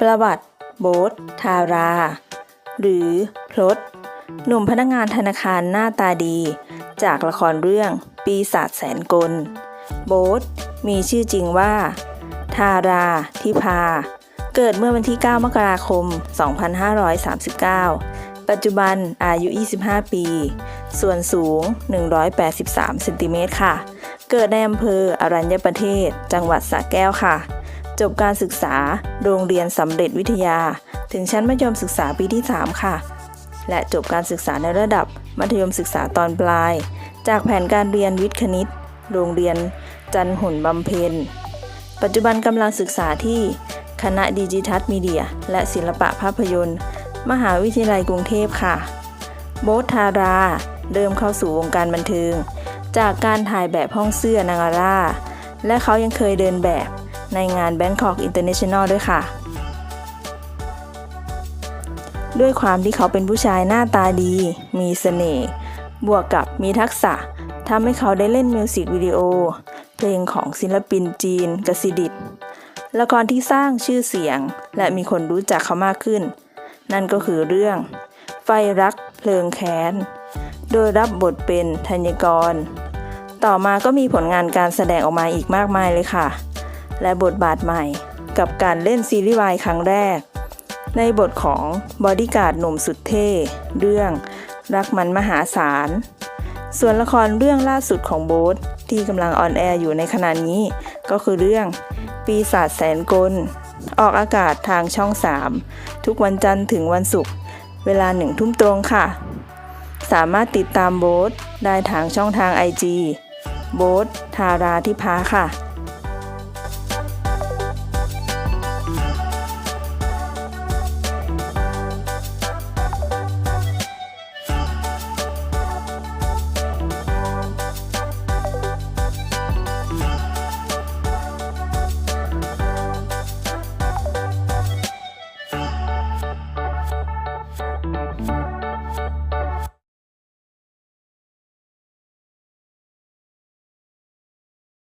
ประวัติโบ๊ททารา หรือพลดหนุ่มพนักงานธนาคารหน้าตาดี จากละครเรื่องปีศาจแสนกล โบ๊ทมีชื่อจริงว่า ทาราทิพา เกิดเมื่อวันที่ 9 มกราคม 2539 ปัจจุบันอายุ 25 ปี ส่วนสูง 183 เซนติเมตรค่ะ เกิดในอำเภออรัญญประเทศ จังหวัดสระแก้วค่ะ จบการศึกษาโรงเรียนสำเร็จวิทยา ถึงชั้นมัธยมศึกษาปีที่ 3 ค่ะ และจบการศึกษาในระดับมัธยมศึกษาตอนปลาย จากแผนการเรียนวิทย์คณิต โรงเรียนจันหุ่นบำเพ็ญ ปัจจุบันกำลังศึกษาที่คณะดิจิทัลมีเดีย และศิลปะภาพยนตร์ มหาวิทยาลัยกรุงเทพค่ะ โบททาราเริ่มเข้าสู่วงการบันเทิง จากการถ่ายแบบห้องเสื้อนางาร่าและเขายังเคยเดินแบบ ในงาน Bangkok International ด้วยค่ะ ด้วยความที่เขาเป็นผู้ชายหน้าตาดี มีเสน่ห์บวกกับมีทักษะทำให้เขาได้เล่นมิวสิกวิดีโอ เพลงของศิลปินจีนกสิดิตละครที่สร้างชื่อเสียงและมีคนรู้จักเขามากขึ้น นั่นก็คือเรื่อง ไฟรักเพลิงแค้น โดยรับบทเป็นธัญกร ต่อมาก็มีผลงานการแสดงออกมาอีกมากมายเลยค่ะ และบทบาทใหม่ กับการเล่นซีรีส์วายครั้งแรก ในบทของบอดี้การ์ดหนุ่มสุดเท่ เรื่อง รักมันมหาศาล ส่วนละครเรื่องล่าสุดของโบ๊ทที่กำลังออนแอร์อยู่ในขณะนี้ ก็คือเรื่อง ปีศาจแสนกล ออกอากาศทางช่อง 3 ทุกวันจันทร์ถึงวันศุกร์เวลาหนึ่งทุ่มตรงค่ะ สามารถติดตามโบ๊ทได้ทางช่องทาง IG โบ๊ททาราทิพาค่ะ